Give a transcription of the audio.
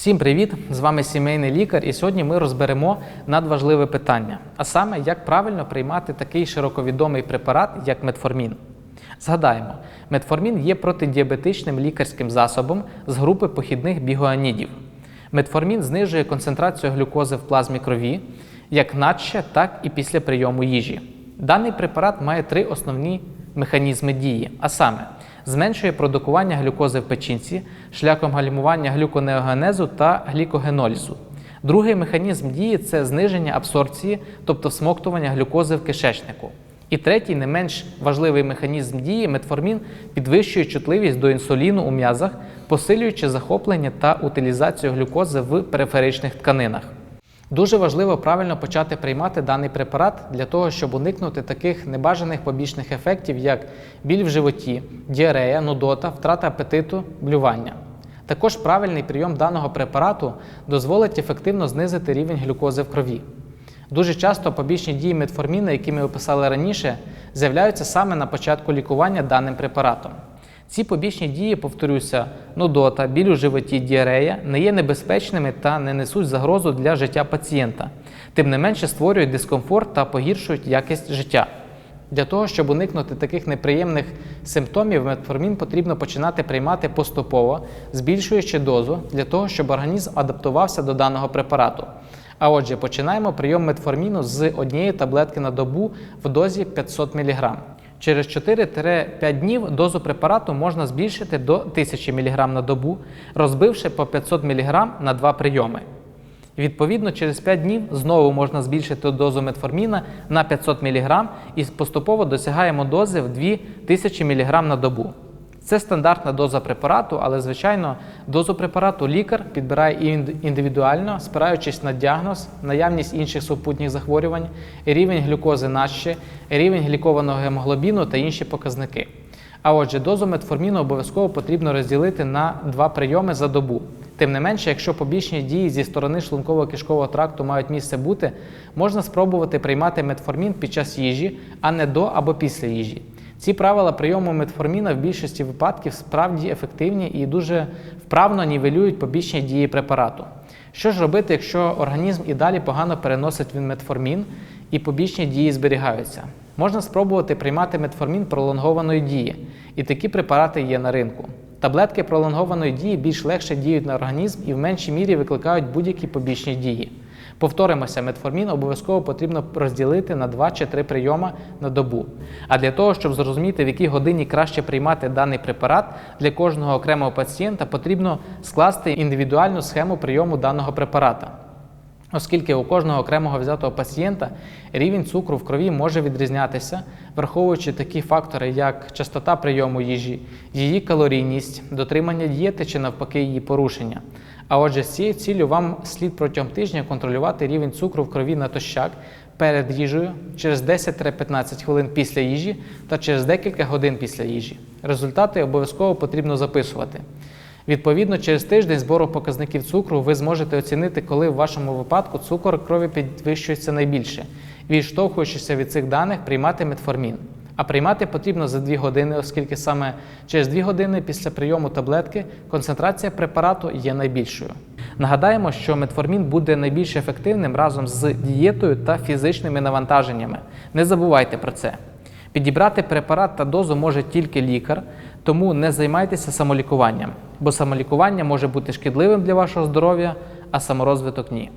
Всім привіт! З вами сімейний лікар, і сьогодні ми розберемо надважливе питання, а саме, як правильно приймати такий широковідомий препарат, як метформін. Згадаємо, метформін є протидіабетичним лікарським засобом з групи похідних бігоанідів. Метформін знижує концентрацію глюкози в плазмі крові як наче, так і після прийому їжі. Даний препарат має три основні механізми дії, а саме зменшує продукування глюкози в печінці шляхом гальмування глюконеогенезу та глікогенолізу. Другий механізм дії це зниження абсорбції, тобто всмоктування глюкози в кишечнику. І третій, не менш важливий механізм дії метформін підвищує чутливість до інсуліну у м'язах, посилюючи захоплення та утилізацію глюкози в периферичних тканинах. Дуже важливо правильно почати приймати даний препарат для того, щоб уникнути таких небажаних побічних ефектів, як біль в животі, діарея, нудота, втрата апетиту, блювання. Також правильний прийом даного препарату дозволить ефективно знизити рівень глюкози в крові. Дуже часто побічні дії метформіну, які ми описали раніше, з'являються саме на початку лікування даним препаратом. Ці побічні дії, повторюся, нудота, біль у животі, діарея не є небезпечними та не несуть загрозу для життя пацієнта, тим не менше створюють дискомфорт та погіршують якість життя. Для того, щоб уникнути таких неприємних симптомів, метформін потрібно починати приймати поступово, збільшуючи дозу для того, щоб організм адаптувався до даного препарату. А отже, починаємо прийом метформіну з однієї таблетки на добу в дозі 500 мг. Через 4-5 днів дозу препарату можна збільшити до 1000 мг на добу, розбивши по 500 мг на два прийоми. Відповідно, через 5 днів знову можна збільшити дозу метформіна на 500 мг і поступово досягаємо дози в 2000 мг на добу. Це стандартна доза препарату, але, звичайно, дозу препарату лікар підбирає індивідуально, спираючись на діагноз, наявність інших супутніх захворювань, рівень глюкози наче, рівень глікованого гемоглобіну та інші показники. А отже, дозу метформіну обов'язково потрібно розділити на два прийоми за добу. Тим не менше, якщо побічні дії зі сторони шлунково-кишкового тракту мають місце бути, можна спробувати приймати метформін під час їжі, а не до або після їжі. Ці правила прийому метформіна в більшості випадків справді ефективні і дуже вправно нівелюють побічні дії препарату. Що ж робити, якщо організм і далі погано переносить він метформін і побічні дії зберігаються? Можна спробувати приймати метформін пролонгованої дії, і такі препарати є на ринку. Таблетки пролонгованої дії більш легше діють на організм і в меншій мірі викликають будь-які побічні дії. Повторимося, метформін обов'язково потрібно розділити на 2 чи 3 прийоми на добу. А для того, щоб зрозуміти, в якій годині краще приймати даний препарат, для кожного окремого пацієнта потрібно скласти індивідуальну схему прийому даного препарата. Оскільки у кожного окремого взятого пацієнта рівень цукру в крові може відрізнятися, враховуючи такі фактори, як частота прийому їжі, її калорійність, дотримання дієти чи навпаки її порушення. А отже, з цією ціллю вам слід протягом тижня контролювати рівень цукру в крові натощак перед їжею через 10-15 хвилин після їжі та через декілька годин після їжі. Результати обов'язково потрібно записувати. Відповідно, через тиждень збору показників цукру ви зможете оцінити, коли в вашому випадку цукор крові підвищується найбільше, відштовхуючися від цих даних, приймати метформін. А приймати потрібно за 2 години, оскільки саме через 2 години після прийому таблетки концентрація препарату є найбільшою. Нагадаємо, що метформін буде найбільш ефективним разом з дієтою та фізичними навантаженнями. Не забувайте про це. Підібрати препарат та дозу може тільки лікар, тому не займайтеся самолікуванням, бо самолікування може бути шкідливим для вашого здоров'я, а саморозвиток ні.